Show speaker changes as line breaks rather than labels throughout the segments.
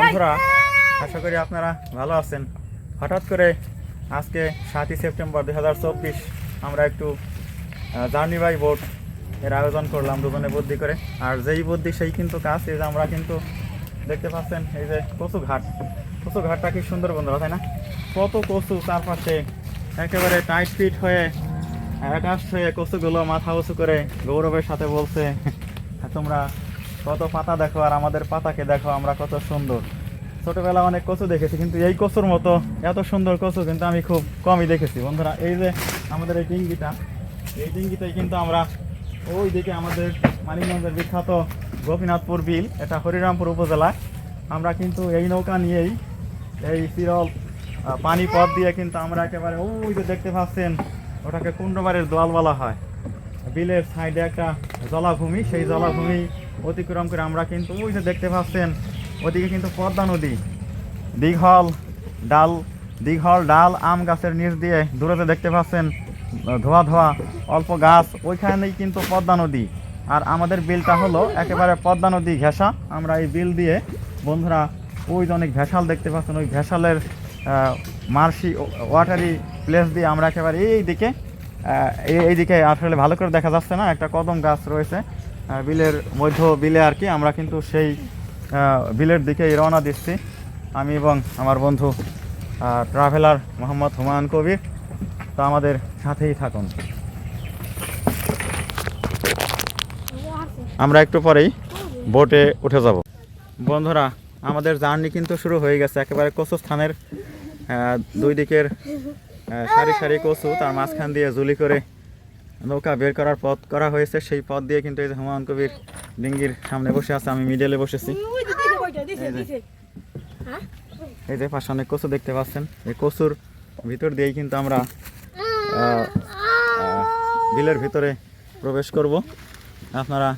বন্ধুরা, আশা করি আপনারা ভালো আছেন। হঠাৎ করে আজকে সাতই সেপ্টেম্বর দু হাজার চব্বিশ আমরা একটু জার্নি বাই বোট এর আয়োজন করলাম দুজনে বুদ্ধি করে। আর যেই বুদ্ধি, সেই কিন্তু কাজ, এই যে আমরা কিন্তু দেখতে পাচ্ছেন, এই যে কচু ঘাট। কচু ঘাটটা কি সুন্দর বন্ধুরা, তাই না? কত কচু চারপাশে একেবারে টাইট ফিট হয়ে একাশ হয়ে কচুগুলো মাথা উঁচু করে গৌরবের সাথে বলছে তোমরা কত পাতা দেখো আর আমাদের পাতাকে দেখো, আমরা কত সুন্দর। ছোটবেলা অনেক কচু দেখেছি, কিন্তু এই কচুর মতো এত সুন্দর কচু কিন্তু আমি খুব কমই দেখেছি। বন্ধুরা, এই যে আমাদের এই ডিঙ্গিটা, এই ডিঙ্গিতেই কিন্তু আমরা ওই দিকে আমাদের মানিকগঞ্জের বিখ্যাত গোপীনাথপুর বিল, এটা হরিরামপুর উপজেলায়। আমরা কিন্তু এই নৌকা নিয়েই এই বিরল পানি পথ দিয়ে কিন্তু আমরা একেবারে ওই যে দেখতে পাচ্ছেন ওটাকে কুণ্ডবাড়ির দোয়াল বলা হয়। বিলের সাইডে একটা জলাভূমি, সেই জলাভূমি অতিক্রম করে আমরা কিন্তু ওই যে দেখতে পাচ্ছেন, ওদিকে কিন্তু পদ্মা নদী। দীঘল ডাল দীঘল ডাল আম গাছের নিচ দিয়ে দূরতে দেখতে পাচ্ছেন, ধোয়া ধোয়া অল্প গাছ, ওইখানেই কিন্তু পদ্মা নদী। আর আমাদের বিলটা হলো একেবারে পদ্মা নদী ঘেঁষা। আমরা এই বিল দিয়ে বন্ধুরা ওই যে অনেক ভেসাল দেখতে পাচ্ছেন, ওই ভেসালের মার্শি ওয়াটারি প্লেস দিয়ে আমরা একেবারে এই দিকে এই- এইদিকে আসলে ভালো করে দেখা যাচ্ছে না, একটা কদম গাছ রয়েছে বিলের মধ্য বিলে আর কি। আমরা কিন্তু সেই বিলের দিকেই রওনা দিচ্ছি। আমি এবং আমার বন্ধু ট্রাভেলার মোহাম্মদ হুমায়ুন কবির। তো আমাদের সাথেই থাকুন। আমরা একটু পরেই বোটে উঠে যাব। বন্ধুরা, আমাদের জার্নি কিন্তু শুরু হয়ে গেছে। একেবারে কচু স্থানের দুই দিকের সারি সারি কচু তার মাঝখান দিয়ে জুলি করে নৌকা বের করার পথ করা হয়েছে। সেই পথ দিয়ে কিন্তু এই যে হুমায়ুন কবির ডিঙ্গির সামনে বসে আছে, আমি মিডলে বসেছি। এই যে পাশে অনেক কচু দেখতে পাচ্ছেন। এই কচুর ভিতর দিয়েই কিন্তু আমরা বিলের ভিতরে প্রবেশ করব। আপনারা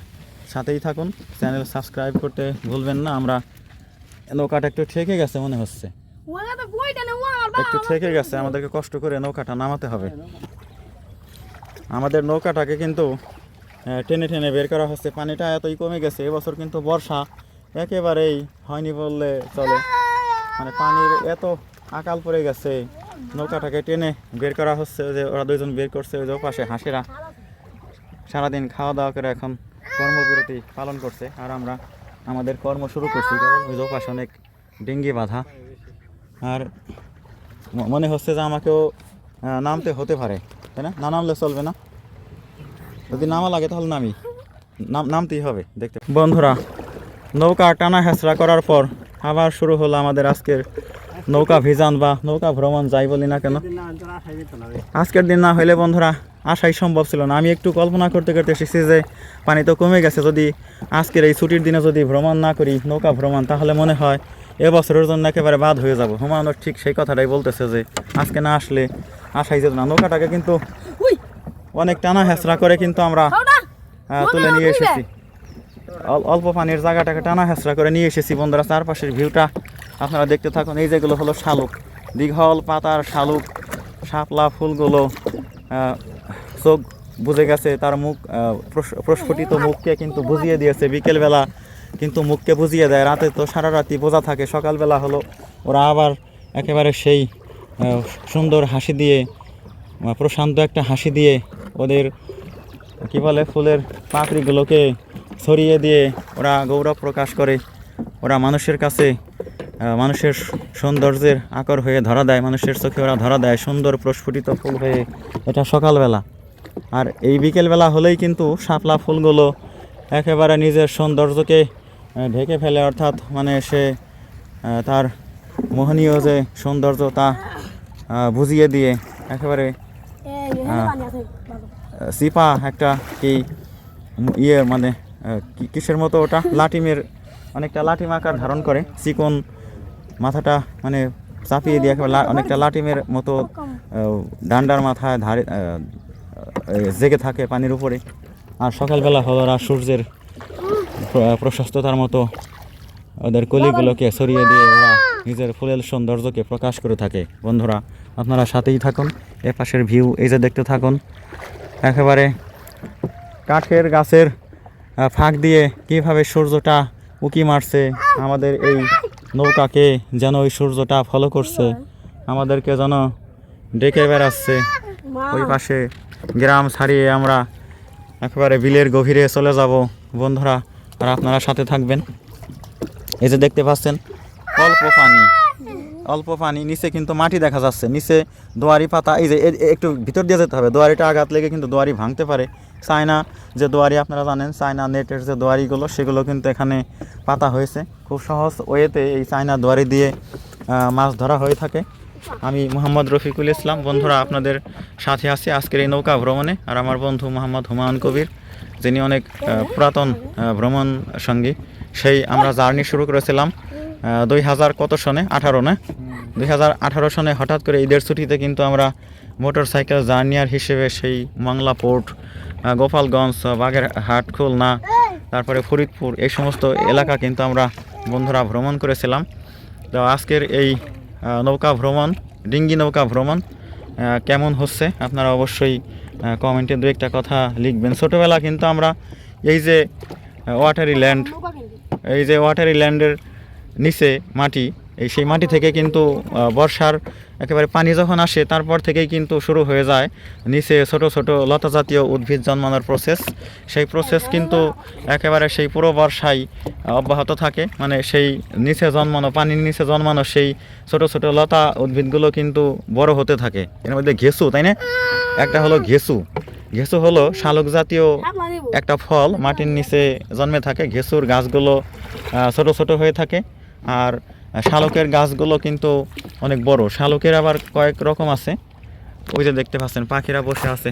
সাথেই থাকুন। চ্যানেল সাবস্ক্রাইব করতে ভুলবেন না। আমরা নৌকাটা একটু ঠেকে গেছে মনে হচ্ছে। একটু ঠেকে গেছে আমাদেরকে কষ্ট করে নৌকাটা নামাতে হবে। আমাদের নৌকাটাকে কিন্তু টেনে টেনে বের করা হচ্ছে। পানিটা এতই কমে গেছে এবছর কিন্তু বর্ষা একেবারেই হয়নি বললে চলে। মানে পানির এত আকাল পড়ে গেছে নৌকাটাকে টেনে বের করা হচ্ছে যে ওরা দুইজন বের করছে ওই যে পাশে হাঁসেরা। সারাদিন খাওয়া দাওয়া করে এখন কর্মবিরতি পালন করছে আর আমরা আমাদের কর্ম শুরু করছি। কারণ ওই যে পাশে অনেক ডেঙ্গি বাঁধা। আর মনে হচ্ছে যে আমাকেও নামতে হতে পারে, তাই না? না নামলে চলবে না। যদি নামা লাগে তাহলে নামি। নাম নামতেই হবে, দেখতে বন্ধুরা, নৌকা টানা হেঁচড়া করার পর আবার শুরু হলো আমাদের আজকের নৌকা ভিজান বা নৌকা ভ্রমণ, যাই বলি না কেন। আজকের দিন না হইলে বন্ধুরা আসাই সম্ভব ছিল না। আমি একটু কল্পনা করতে করতে এসেছি যে পানি তো কমে গেছে। যদি আজকের এই ছুটির দিনে যদি ভ্রমণ না করি, নৌকা ভ্রমণ, তাহলে মনে হয় এবছরের জন্য একেবারে বাদ হয়ে যাব। হুমায়ুন ঠিক সেই কথাটাই বলতেছে যে আজকে না আসলে আসাই যেত না। নৌকাটাকে কিন্তু অনেক টানা হেঁচড়া করে কিন্তু আমরা তুলে নিয়ে এসেছি। অল- অল্প পানির জায়গাটাকে টানা হেঁচড়া করে নিয়ে এসেছি বন্ধুরা। চারপাশের ভিউটা আপনারা দেখতে থাকুন। এই যেগুলো হলো শালুক দীঘল পাতার শালুক শাপলা ফুলগুলো চোখ বুঝে গেছে তার মুখ প্রস- প্রস্ফুটিত মুখকে কিন্তু বুঝিয়ে দিয়েছে। বিকেলবেলা কিন্তু মুখকে বুঝিয়ে দেয়। রাতে তো সারা রাতি বোঝা থাকে, সকালবেলা হলো ওরা আবার একেবারে সেই সুন্দর হাসি দিয়ে প্রশান্ত একটা হাসি দিয়ে ওদের, কি বলে, ফুলের পাপড়িগুলোকে ছড়িয়ে দিয়ে ওরা গৌরব প্রকাশ করে। ওরা মানুষের কাছে মানুষের সৌন্দর্যের আকর হয়ে ধরা দেয়, মানুষের চোখে ওরা ধরা দেয়, সুন্দর প্রস্ফুটিত ফুল হয়ে এটা সকালবেলা। আর এই বিকেলবেলা হলেই কিন্তু শাপলা ফুলগুলো একেবারে নিজের সৌন্দর্যকে ঢেকে ফেলে অর্থাৎ মানে সে তার মোহনীয় যে সৌন্দর্য তা বুঝিয়ে দিয়ে একেবারে সিপা একটা কি ইয়ে মানে কিসের মতো ওটা? লাটিমের অনেকটা লাটিম আকার ধারণ করে। চিকন মাথাটা মানে চাপিয়ে দিয়ে একেবারে অনেকটা লাটিমের মতো ডান্ডার মাথায় ধারে জেগে থাকে পানির উপরে। আর সকালবেলা হলো ওরা সূর্যের প্রশস্ততার মতো ওদের কলিগুলোকে সরিয়ে দিয়ে ওরা নিজের ফুলের সৌন্দর্যকে প্রকাশ করে থাকে। বন্ধুরা, আপনারা সাথেই থাকুন, এ পাশের ভিউ, এই যে দেখতে থাকুন। একেবারে কাঠের গাছের ফাঁক দিয়ে কীভাবে সূর্যটা উকি মারছে, আমাদের এই নৌকাকে যেন ওই সূর্যটা ফলো করছে, আমাদেরকে যেন ডেকে বেড়াচ্ছে। ওই পাশে গ্রাম ছাড়িয়ে আমরা একেবারে বিলের গভীরে চলে যাব। বন্ধুরা আর আপনারা সাথে থাকবেন। এই যে দেখতে পাচ্ছেন, অল্প পানি। অল্প পানি, নিচে কিন্তু মাটি দেখা যাচ্ছে। নিচে দোয়ারি পাতা, এই যে একটু ভিতর দিয়ে যেতে হবে। দোয়ারিটা আঘাত লেগে কিন্তু দোয়ারি ভাঙতে পারে। চায়না যে দোয়ারি আপনারা জানেন, চায়না নেটের যে দোয়ারিগুলো, সেগুলো কিন্তু এখানে পাতা হয়েছে। খুব সহজ ওয়েতে এই চায়না দোয়ারি দিয়ে মাছ ধরা হয়ে থাকে। আমি মোহাম্মদ রফিকুল ইসলাম। বন্ধুরা, আপনাদের সাথে আছি আজকের এই নৌকা ভ্রমণে। আর আমার বন্ধু মোহাম্মদ হুমায়ুন কবির। যিনি অনেক পুরাতন ভ্রমণ সঙ্গী, সেই আমরা জার্নি শুরু করেছিলাম দুই হাজার কত সনে? আঠারো না? দুই হাজার আঠারো সনে হঠাৎ করে ঈদের ছুটিতে কিন্তু আমরা মোটর সাইকেল জার্নিয়ার হিসেবে সেই মংলা পোর্ট গোপালগঞ্জ, বাগেরহাট, খুলনা, তারপরে ফরিদপুর, এই সমস্ত এলাকা কিন্তু আমরা বন্ধুরা ভ্রমণ করেছিলাম। তো আজকের এই নৌকা ভ্রমণ, ডিঙ্গি নৌকা ভ্রমণ কেমন হচ্ছে? আপনারা অবশ্যই কমেন্টে দু একটা কথা লিখবেন। ছোটোবেলা কিন্তু আমরা এই যে ওয়াটারি ল্যান্ড এই যে ওয়াটারি ল্যান্ডের নিচে মাটি এই সেই মাটি থেকে কিন্তু বর্ষার একেবারে পানি যখন আসে তারপর থেকেই কিন্তু শুরু হয়ে যায় নিচে ছোট ছোট লতা জাতীয় উদ্ভিদ জন্মানোর প্রসেস সেই প্রসেস কিন্তু একেবারে সেই পুরো বর্ষায় আহ, অব্যাহত থাকে। মানে সেই নিচে জন্মানো পানির নিচে জন্মানো সেই ছোট ছোট লতা উদ্ভিদগুলো কিন্তু বড় হতে থাকে। এর মধ্যে ঘেসু তাই না? একটা হলো ঘেসু। ঘেসু হলো শালক জাতীয় একটা ফল মাটির নিচে জন্মে থাকে। ঘেঁসুর গাছগুলো ছোট ছোট হয়ে থাকে। আর শালকের গাছগুলো কিন্তু অনেক বড়। শালকের আবার কয়েক রকম আছে। ওই যে দেখতে পাচ্ছেন পাখিরা বসে আছে।